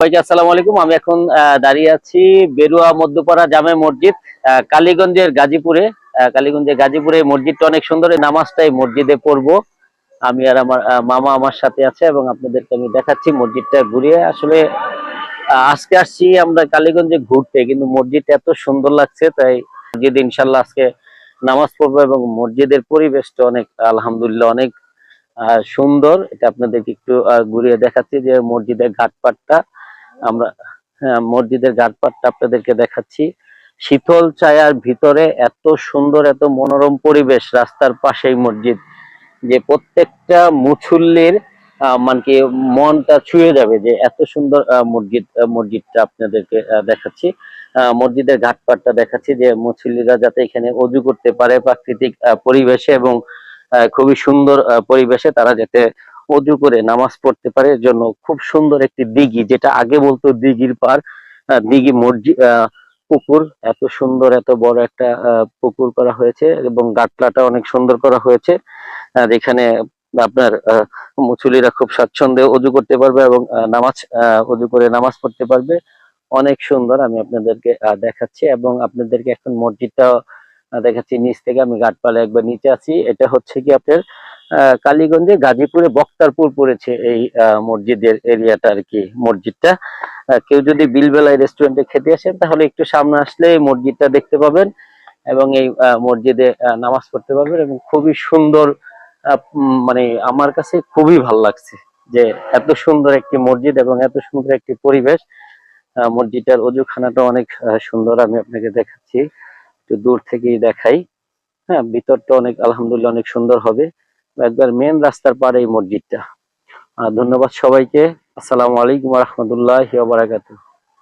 সবাইকে আসসালামু আলাইকুম। আমি এখন দাঁড়িয়ে আছি বেরুয়া মধ্যপাড়া জামে মসজিদ কালীগঞ্জের গাজীপুরে। কালীগঞ্জের গাজীপুরে মসজিদটা অনেক সুন্দর। এই নামাজটা এই মসজিদে পড়ব। আমি আর আমার মামা আমার সাথে আছে এবং আপনাদেরকে আমি দেখাচ্ছি মসজিদটা ঘুরিয়ে। আসলে আজকে আসছি আমরা কালীগঞ্জে ঘুরতে, কিন্তু মসজিদটা এত সুন্দর লাগছে, তাই মসজিদ ইনশাল্লাহ আজকে নামাজ পড়ব এবং মসজিদের পরিবেশটা অনেক, আলহামদুলিল্লাহ, অনেক সুন্দর। এটা আপনাদেরকে একটু ঘুরিয়ে দেখাচ্ছি যে মসজিদের ঘাটপাটটা। আমরা হ্যাঁ, মসজিদের ঘাটপাটটা আপনাদেরকে দেখাচ্ছি। শীতল ছায়ার ভিতরে এত সুন্দর এত মনোরম পরিবেশ রাস্তার পাশেই মসজিদ যে প্রত্যেকটা মুসল্লির আহ, মানে কি মনটা ছুঁয়ে যাবে যে এত সুন্দর মসজিদ মসজিদটা আপনাদেরকে দেখাচ্ছি। মসজিদের ঘাটপাটটা দেখাচ্ছি যে মুসল্লিরা যাতে এখানে অজু করতে পারে প্রাকৃতিক পরিবেশে এবং খুবই সুন্দর পরিবেশে তারা যাতে অজু করে নামাজ পড়তে পারে এর জন্য খুব সুন্দর একটি দিঘি যেটা আগে বলতো দিঘির পার দিঘি মসজিদ পুকুর। এত সুন্দর এত বড় একটা পুকুর করা হয়েছে এবং গাটলাটা অনেক সুন্দর করা হয়েছে। আর এখানে আপনার আহ, মুসল্লিরা খুব স্বাচ্ছন্দ্যে অজু করতে পারবে এবং নামাজ অজু করে নামাজ পড়তে পারবে। অনেক সুন্দর আমি আপনাদেরকে দেখাচ্ছি এবং আপনাদেরকে এখন মসজিদটা দেখাচ্ছি। নিচ থেকে আমি গাটপালে একবার নিচে আছি এটা হচ্ছে কি আপনার কালীগঞ্জে গাজীপুরে বক্তারপুর পড়েছে এই মসজিদের এরিয়াটা আর কি, মসজিদটা। কেউ যদি বিলবেলায় রেস্টুরেন্টে খেতে আসেন, তাহলে একটু সামনে আসলে এই মসজিদটা দেখতে পাবেন এবং এই মসজিদে নামাজ পড়তে পারবেন এবং খুবই সুন্দর মানে আমার কাছে খুবই ভালো লাগছে যে এত সুন্দর একটি মসজিদ এবং এত সুন্দর একটি পরিবেশ। মসজিদটার অজুখানাটা অনেক সুন্দর, আমি আপনাকে দেখাচ্ছি। একটু দূর থেকেই দেখাই। হ্যাঁ ভিতরটা অনেক, আলহামদুলিল্লাহ অনেক সুন্দর হবে। একবার মেন রাস্তার পারে এই মসজিদটা। আর ধন্যবাদ সবাইকে। আসসালামু আলাইকুম রহমতুল্লাহ বারাকাতুহ।